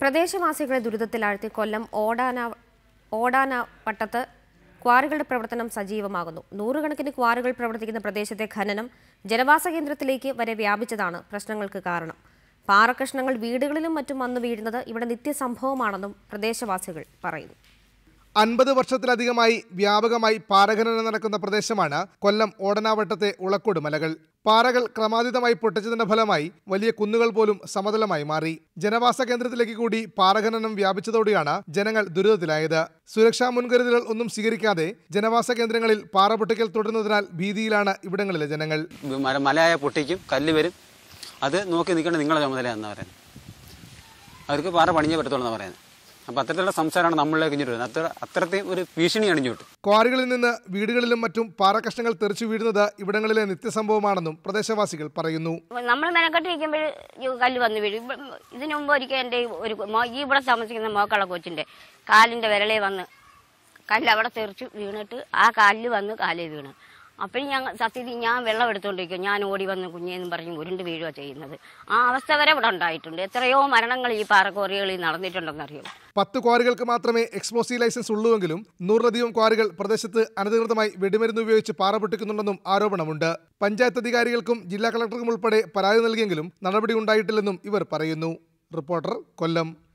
പ്രദേശവാസികളെ ദുരിതത്തിലാഴ്ത്തി കൊല്ലം ഓടാന ഓടാന വട്ടത്ത് ക്വാറികളുടെ പ്രവർത്തനം സജീവമാകുന്നു. നൂറുകണക്കിന് ക്വാറികൾ പ്രവർത്തിക്കുന്ന പ്രദേശത്തെ ഖനനം ജനവാസ കേന്ദ്രത്തിലേക്ക് വരെ വ്യാപിച്ചതാണ് പ്രശ്നങ്ങൾക്ക് കാരണം. പാറക്കഷ്ണങ്ങൾ വീടുകളിലും മറ്റും വന്നു വീഴുന്നത് ഇവിടെ നിത്യസംഭവമാണെന്നും പ്രദേശവാസികൾ പറയുന്നു. അൻപത് വർഷത്തിലധികമായി വ്യാപകമായി പാറഖനനം നടക്കുന്ന പ്രദേശമാണ് കൊല്ലം ഓടനാവട്ടത്തെ ഉളക്കോട് മലകൾ. പാറകൾ ക്രമാതീതമായി പൊട്ടിച്ചതിന്റെ ഫലമായി വലിയ കുന്നുകൾ പോലും സമതലമായി മാറി. ജനവാസ കേന്ദ്രത്തിലേക്ക് കൂടി പാറഖനനം വ്യാപിച്ചതോടെയാണ് ജനങ്ങൾ ദുരിതത്തിലായത്. സുരക്ഷാ മുൻകരുതലുകൾ ഒന്നും സ്വീകരിക്കാതെ ജനവാസ കേന്ദ്രങ്ങളിൽ പാറ പൊട്ടിക്കൽ തുടരുന്നതിനാൽ ഭീതിയിലാണ് ഇവിടങ്ങളിലെ ജനങ്ങൾ. മല മലയായ പൊട്ടിക്കും കല്ല് വരും. അത് നോക്കി നിൽക്കേണ്ട നിങ്ങളുടെ ചുമതല എന്നാ പറയുന്നത്. അവർക്ക് പാറ പണിഞ്ഞേ പറ്റത്തുള്ളൂ എന്നാ പറയുന്നത്. അപ്പോൾ അത്തരത്തിലുള്ള സംസാരമാണ് നമ്മളിലേക്ക് വരുന്നത്. അത്ര അത്രത്തെ ഒരു ഭീഷണിയാണ് ഇങ്ങോട്ട് ക്വാറികളിൽ നിന്ന് വീടുകളിലും മറ്റും പാറക്കഷ്ണങ്ങൾ തെറിച്ചു വീഴുന്നത് ഇവിടങ്ങളിലെ നിത്യസംഭവമാണെന്നും പ്രദേശവാസികൾ പറയുന്നു. നമ്മൾ മെനക്കെട്ടിരിക്കുമ്പോൾ കല്ല് വന്ന് വീഴും. ഇതിനു മുമ്പ് ഒരിക്കൽ എന്റെ ഒരു ഈ ഇവിടെ താമസിക്കുന്ന മോക്കള കൊച്ചിന്റെ കാലിന്റെ വിരളെ വന്ന് കല്ല് അവിടെ തെറിച്ച് വീണിട്ട് ആ കല്ല് വന്ന് കാലേ വീണ്. അപ്പോഴും ഞാൻ സത്യത്തിൽ ഞാൻ വെള്ളം എടുത്തുകൊണ്ടിരിക്കും ഞാൻ ഓടി വന്ന് കുഞ്ഞേന്ന് പറഞ്ഞ് ഉരുണ്ട് വീഴുക ചെയ്യുന്നത്. ആ അവസ്ഥ വരെ ഇവിടെ ഉണ്ടായിട്ടുണ്ട്. എത്രയോ മരണങ്ങൾ ഈ പാറക്വാറികളിൽ നടന്നിട്ടുണ്ടെന്നറിയോ? പത്ത് ക്വാറികൾക്ക് മാത്രമേ എക്സ്പ്ലോസീവ് ലൈസൻസ് ഉള്ളൂവെങ്കിലും നൂറിലധികം ക്വാറികൾ പ്രദേശത്ത് അനധികൃതമായി വെടിമരുന്ന് ഉപയോഗിച്ച് പാറ പൊട്ടിക്കുന്നുണ്ടെന്നും ആരോപണമുണ്ട്. പഞ്ചായത്ത് അധികാരികൾക്കും ജില്ലാ കളക്ടർക്കും ഉൾപ്പെടെ പരാതി നൽകിയെങ്കിലും നടപടി ഉണ്ടായിട്ടില്ലെന്നും ഇവർ പറയുന്നു. റിപ്പോർട്ടർ കൊല്ലം.